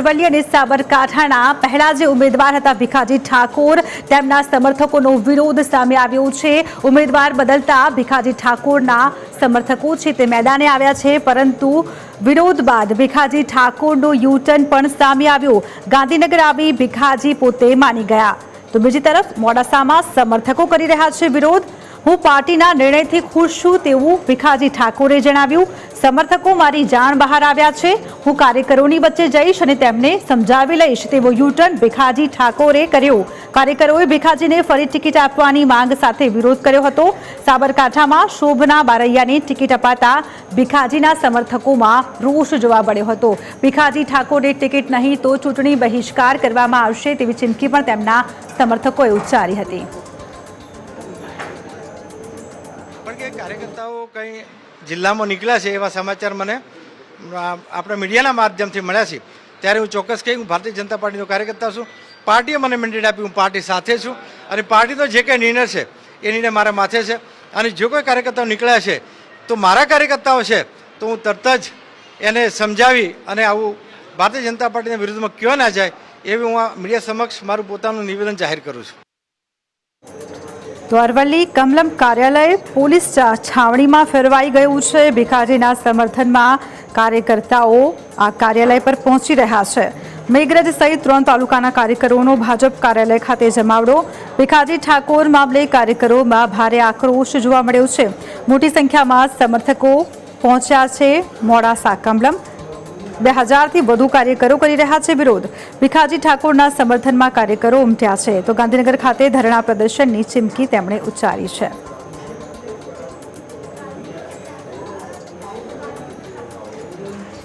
અરવલ્લી અને સાબરકાંઠાના પહેલા જે ઉમેદવાર હતા ભીખાજી ઠાકોર, તેમના સમર્થકોનો વિરોધ સામે આવ્યો છે. ઉમેદવાર બદલતા ભીખાજી ઠાકોરના સમર્થકો છે તે મેદાને આવ્યા છે, પરંતુ વિરોધ બાદ ભીખાજી ઠાકોરનો યુટર્ન પણ સામે આવ્યો. ગાંધીનગર આવી ભીખાજી પોતે માની ગયા. તો બીજી તરફ મોડાસામાં સમર્થકો કરી રહ્યા છે વિરોધ. હું પાર્ટીના નિર્ણયથી ખુશ છું તેવું ભીખાજી ઠાકોરે જણાવ્યું. સમર્થકો મારી જાણ બહાર આવ્યા છે. હું કાર્યકરોની વચ્ચે જઈશ અને તેમને સમજાવી લઈશ તેવો યુટર્ન ભીખાજી ઠાકોરે કર્યો. કાર્યકરોએ ભીખાજીને ફરી ટિકિટ આપવાની માંગ સાથે વિરોધ કર્યો હતો. સાબરકાંઠામાં શોભના બારૈયાને ટિકિટ અપાતા ભીખાજીના સમર્થકોમાં રોષ જોવા મળ્યો હતો. ભીખાજી ઠાકોરને ટિકિટ નહીં તો ચૂંટણી બહિષ્કાર કરવામાં આવશે તેવી ચીમકી પણ તેમના સમર્થકોએ ઉચ્ચારી હતી. પણ કે કાર્યકર્તાઓ કંઈ જિલ્લામાં નીકળ્યા છે એવા સમાચાર મને આપણા મીડિયાના માધ્યમથી મળ્યા છે. ત્યારે હું ચોક્કસ કહી, હું ભારતીય જનતા પાર્ટીનો કાર્યકર્તા છું. પાર્ટીએ મને મેન્ડેટ આપ્યું હું પાર્ટી સાથે છું. અને પાર્ટીનો જે કંઈ નિર્ણય છે, એ નિર્ણય મારા માથે છે. અને જો કોઈ કાર્યકર્તાઓ નીકળ્યા છે, તો મારા કાર્યકર્તાઓ છે, તો હું તરત જ એને સમજાવી અને આવું ભારતીય જનતા પાર્ટીના વિરુદ્ધમાં કયો ના જાય, એવી હું આ મીડિયા સમક્ષ મારું પોતાનું નિવેદન જાહેર કરું છું. તો અરવલ્લી કમલમ કાર્યાલય પોલીસ છાવણીમાં ફેરવાઈ ગયું છે. ભીખાજીના સમર્થનમાં કાર્યકર્તાઓ આ કાર્યાલય પર પહોંચી રહ્યા છે. મેઘરજ સહિત ત્રણ તાલુકાના કાર્યકરોનો ભાજપ કાર્યાલય ખાતે જમાવડો. ભીખાજી ઠાકોર મામલે કાર્યકરોમાં ભારે આક્રોશ જોવા મળ્યો છે. મોટી સંખ્યામાં સમર્થકો પહોંચ્યા છે. મોડાસા કમલમ બે હજારથી વધુ કાર્યકરો કરી રહ્યા છે વિરોધ. ભીખાજી ઠાકોરના સમર્થનમાં કાર્યકરો ઉમટ્યા છે. તો ગાંધીનગર ખાતે ધરણા પ્રદર્શનની ચીમકી તેમણે ઉચ્ચારી છે.